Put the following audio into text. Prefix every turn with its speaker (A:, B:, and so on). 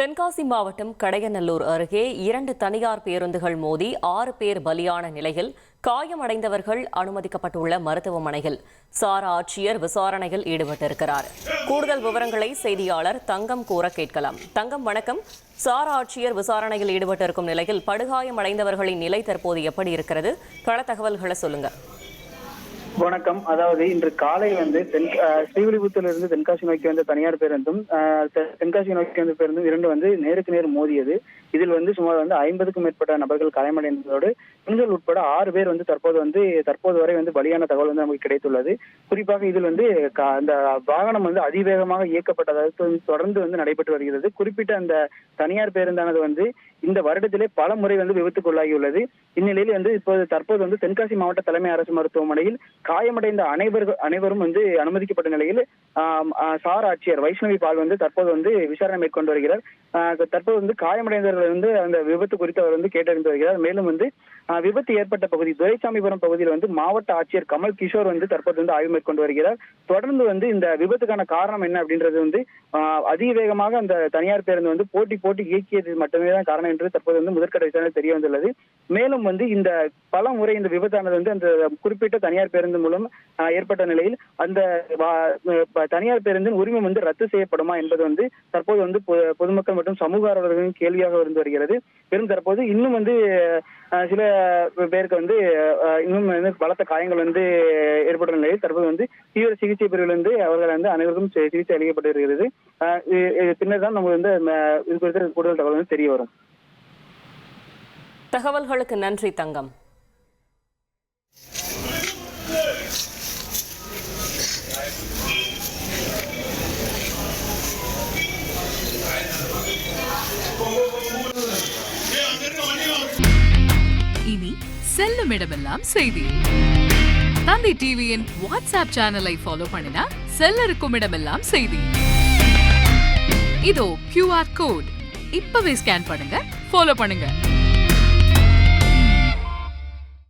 A: தென்காசி மாவட்டம் கடையநல்லூர் அருகே இரண்டு தனியார் பேருந்துகள் மோதி ஆறு பேர் பலியான நிலையில் காயமடைந்தவர்கள் அனுமதிக்கப்பட்டுள்ள மருத்துவமனையில் சார் ஆட்சியர் விசாரணையில் ஈடுபட்டிருக்கிறார். கூடுதல் விவரங்களை செய்தியாளர் தங்கம் கூற கேட்கலாம். தங்கம் வணக்கம். சார் ஆட்சியர் விசாரணையில் ஈடுபட்டிருக்கும் நிலையில் படுகாயமடைந்தவர்களின் நிலை தற்போது எப்படி இருக்கிறது? கள தகவல்களை சொல்லுங்க.
B: வணக்கம். அதாவது இன்று காலை வந்து தென் அஹ் ஸ்ரீவில்லிபுத்தூரிலிருந்து தென்காசி நோக்கி வந்த தனியார் பேருந்தும் தென்காசி நோக்கி வந்த பேருந்தும் இரண்டு வந்து நேருக்கு நேர் மோதியது. இதில் வந்து சுமார் வந்து ஐம்பதுக்கும் மேற்பட்ட நபர்கள் காயமடைந்ததோடு பெண்கள் உட்பட ஆறு பேர் வந்து தற்போது வந்து தற்போது வரை வந்து பலியான தகவல் வந்து நமக்கு கிடைத்துள்ளது. குறிப்பாக இதில் வந்து அந்த வாகனம் வந்து அதிவேகமாக இயக்கப்பட்டதாக தொடர்ந்து வந்து நடைபெற்று வருகிறது. குறிப்பிட்ட அந்த தனியார் பேருந்தானது வந்து இந்த வருடத்திலே பல முறை வந்து விபத்துக்குள்ளாகியுள்ளது. இந்நிலையில் வந்து இப்போது தற்போது வந்து தென்காசி மாவட்ட தலைமை அரசு மருத்துவமனையில் காயமடைந்த அனைவர்கள் அனைவரும் வந்து அனுமதிக்கப்பட்ட நிலையில் சார் ஆட்சியர் வைஷ்ணவி பால் வந்து தற்போது வந்து விசாரணை மேற்கொண்டு வருகிறார். தற்போது வந்து காயமடைந்தவர்கள் வந்து அந்த விபத்து குறித்து அவர் வந்து கேட்டறிந்து வருகிறார். மேலும் வந்து விபத்து ஏற்பட்ட பகுதி துரைசாமிபுரம் பகுதியில் வந்து மாவட்ட ஆட்சியர் கமல் கிஷோர் வந்து தற்போது வந்து ஆய்வு மேற்கொண்டு வருகிறார். தொடர்ந்து வந்து இந்த விபத்துக்கான காரணம் என்ன அப்படின்றது வந்து அதிக அதிவேகமாக அந்த தனியார் பேருந்து வந்து போட்டி போட்டி இயக்கியது மட்டுமே தான் காரணம் என்று தற்போது வந்து முதற்கட்ட விசாரணை தெரிய வந்துள்ளது. மேலும் வந்து இந்த பல முறை இந்த விபத்தானது வந்து அந்த குறிப்பிட்ட தனியார் பேருந்து மூலம் ஏற்பட்ட நிலையில் அந்த தனியார் பேருந்தின் உரிமம் வந்து ரத்து செய்யப்படுமா என்பது வந்து தற்போது வந்து பொதுமக்கள் மற்றும் சமூக ஆர்வலர்களின் கேள்வியாக இருந்து வருகிறது. பெரும் தற்போது இன்னும் வந்து சில பேருக்கு வந்து இன்னும் பலத்த காயங்கள் வந்து ஏற்பட்ட நிலையில் தற்போது வந்து தீவிர சிகிச்சை பிரிவில் வந்து அவர்கள் வந்து அனைவருக்கும் சிகிச்சை அளிக்கப்பட்டு வருகிறது பின்னர் தான் நமக்கு வந்து இது குறித்த கூடுதல் தகவல் வந்து தெரிய வரும்.
A: தகவல்களுக்கு நன்றி தங்கம்.
C: இனி செல்லும் இடமெல்லாம் செய்தி. தந்தை டிவியின் வாட்ஸ்அப் சேனலை ஃபாலோ பண்ணினா செல்ல இருக்கும் இடமெல்லாம் செய்தி. இதோ கியூஆர் கோட் இப்பவே ஸ்கேன் பண்ணுங்க ஃபாலோ பண்ணுங்க.